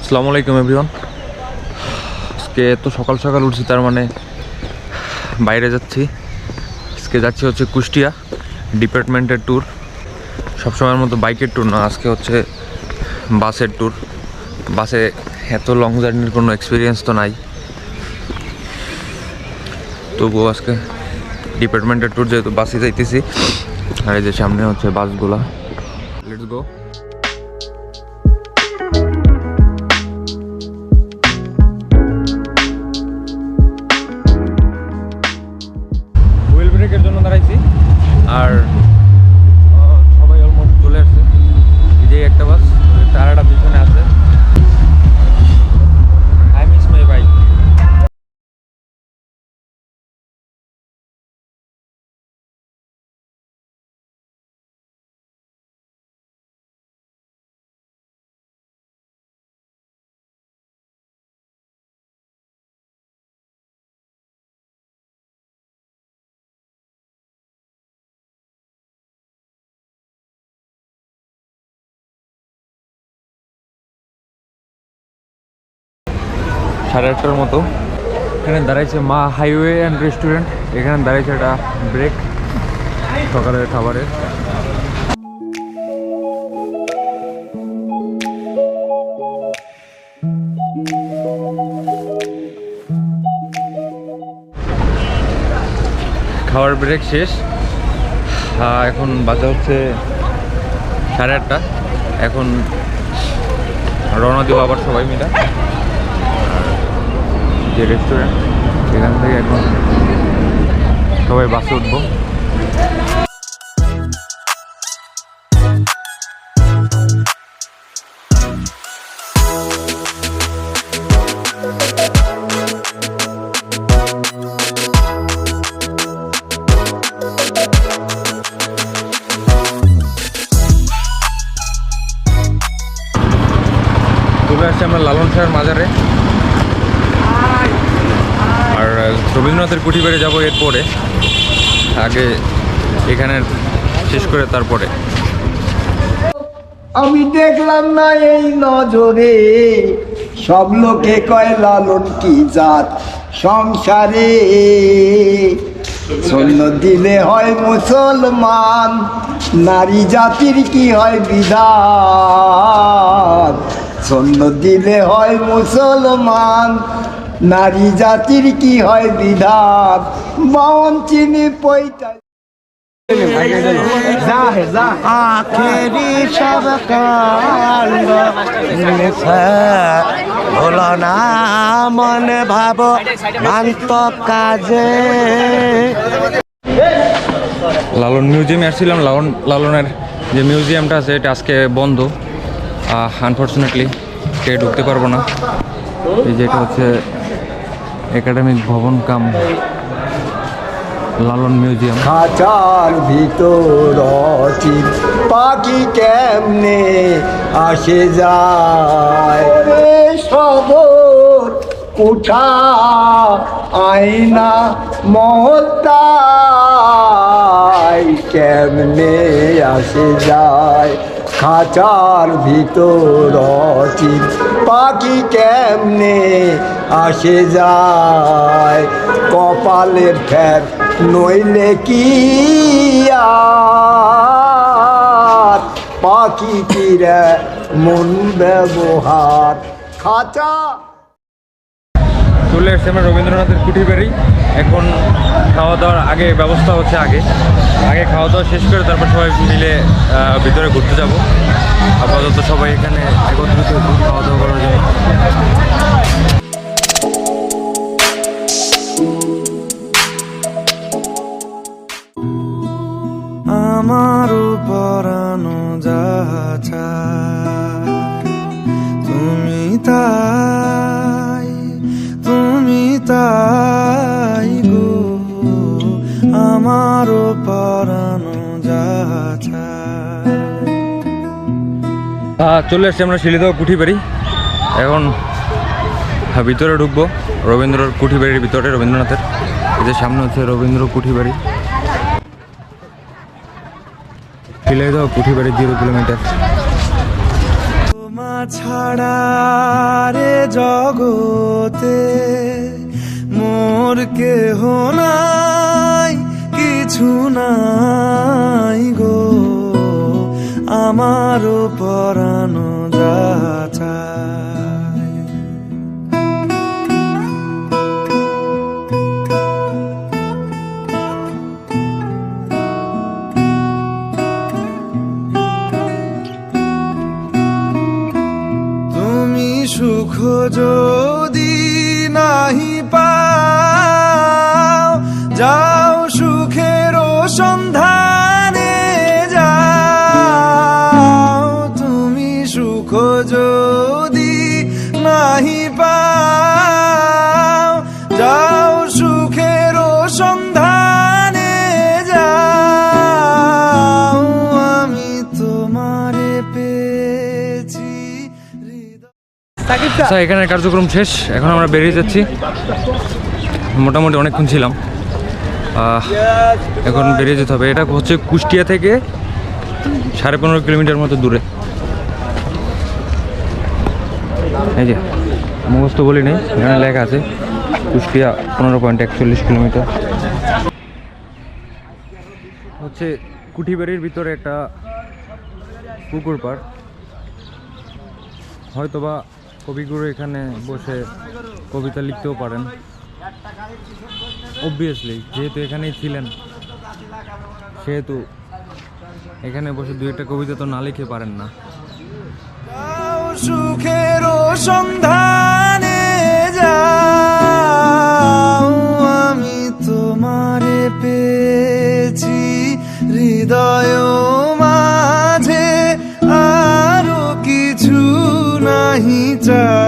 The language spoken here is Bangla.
আসসালামু আলাইকুম এভরিওয়ান আজকে তো সকাল সকাল উঠছি, তার মানে বাইরে যাচ্ছি। আজকে যাচ্ছি হচ্ছে কুষ্টিয়া ডিপার্টমেন্টের ট্যুর সবসময়ের মতো বাইকের ট্যুর না, আজকে হচ্ছে বাসের ট্যুর বাসে এত লং জার্নির কোনো এক্সপিরিয়েন্স তো নাই। তবুও আজকে ডিপার্টমেন্টের ট্যুর যেহেতু বাসে যাইতেছি, আর এই যে সামনে হচ্ছে বাসগুলা। লেটস গো সাড়ে আটটার মতো। এখানে দাঁড়াইছে মা হাইওয়ে অ্যান্ড রেস্টুরেন্ট। এখানে দাঁড়াইছে একটা ব্রেক সকালের খাবারের। খাওয়ার ব্রেক শেষ। এখন বাজে হচ্ছে সাড়ে আটটা। এখন রওনা দিব আবার সবাই মিলে। যে রেস্টুরেন্ট সেখান থেকে এখন সবাই বাসে উঠবো। চলে আসছি আমরা লালন শাহের মাজারে। রবীন্দ্রনাথের কুঠি বেড়ে যাব এরপরে। আগে এখানের শেষ করে তারপরে। আমি দেখলাম না এই নজরে, সব লোকে কয় লালন কি জাত সংসারে। সৈন্য দিলে হয় মুসলমান, নারী জাতির কি হয় বিধান? সৈন্য দিলে হয় মুসলমান নারী জাতির কি হয় বিধান বাউন চিনি পৈতা আখেরি সব হলো না মনে ভাব মান্ত কাজে। লালন মিউজিয়ামে আসছিলাম লালন লালনের যে মিউজিয়ামটা আছে এটা আজকে বন্ধ। আনফর্চুনেটলি কে ঢুকতে পারব না। এই যে এটা হচ্ছে একাডেমিক ভবন কাম লালন মিউজিয়াম। খাঁচার ভিতর অচিন পাখি কেমনে আসে যায়? সবর উঠা আয়না মহতাই কেমনে আসে যায়? খাঁচার ভিতর অচিন পাখি কেমনে আসে যায়, কপালের ফের নইলে কি পাখি কিরে মন ব্যবহার। খাঁচা। চলে এসছে আমরা রবীন্দ্রনাথের বাড়ি এখন খাওয়া দাওয়ার আগে ব্যবস্থা হচ্ছে আগে। আগে খাওয়া দাওয়া শেষ করে তারপর সবাই মিলে ভিতরে ঘুরতে যাব। আপাতত সবাই এখানে একত্রিত খাওয়া দাওয়া করার জন্য যাছা তুমি তাই তুমি তাই গো। আমার পরানো আহ, চলে এসছি আমরা শিলিদাও কুঠি বাড়ি। এখন ভিতরে ঢুকবো রবীন্দ্রর কুঠি বাড়ির ভিতরে রবীন্দ্রনাথের। যে সামনে হচ্ছে রবীন্দ্র কুঠি বাড়ি দাও কুঠি বাড়ি জিরো কিলোমিটার। তোমার ছাড়া রে জগতে মোর কেহ নাই, কিছু নাই গো। আমার পরানো 喝着。আচ্ছা এখানে কার্যক্রম শেষ, এখন আমরা বেরিয়ে যাচ্ছি। মোটামুটি অনেকক্ষণ ছিলাম। এখন বেরিয়ে যেতে হবে। এটা হচ্ছে কুষ্টিয়া থেকে সাড়ে পনেরো কিলোমিটার মতো দূরে। এই যে, মুখস্থ বলি নেই, এখানে লেখা আছে, কুষ্টিয়া পনেরো পয়েন্ট একচল্লিশ কিলোমিটার। হচ্ছে কুঠিবাড়ির ভিতরে একটা পুকুর পাড়। হয়তোবা কবিগুরু এখানে বসে কবিতা লিখতেও পারেন। অবভিয়াসলি যেহেতু এখানেই ছিলেন, সেহেতু এখানে বসে দু একটা কবিতা তো না লিখে পারেন না। সুখের সন্ধানে যাও, আমি তোমারে পেয়েছি, হৃদয় कहीं जा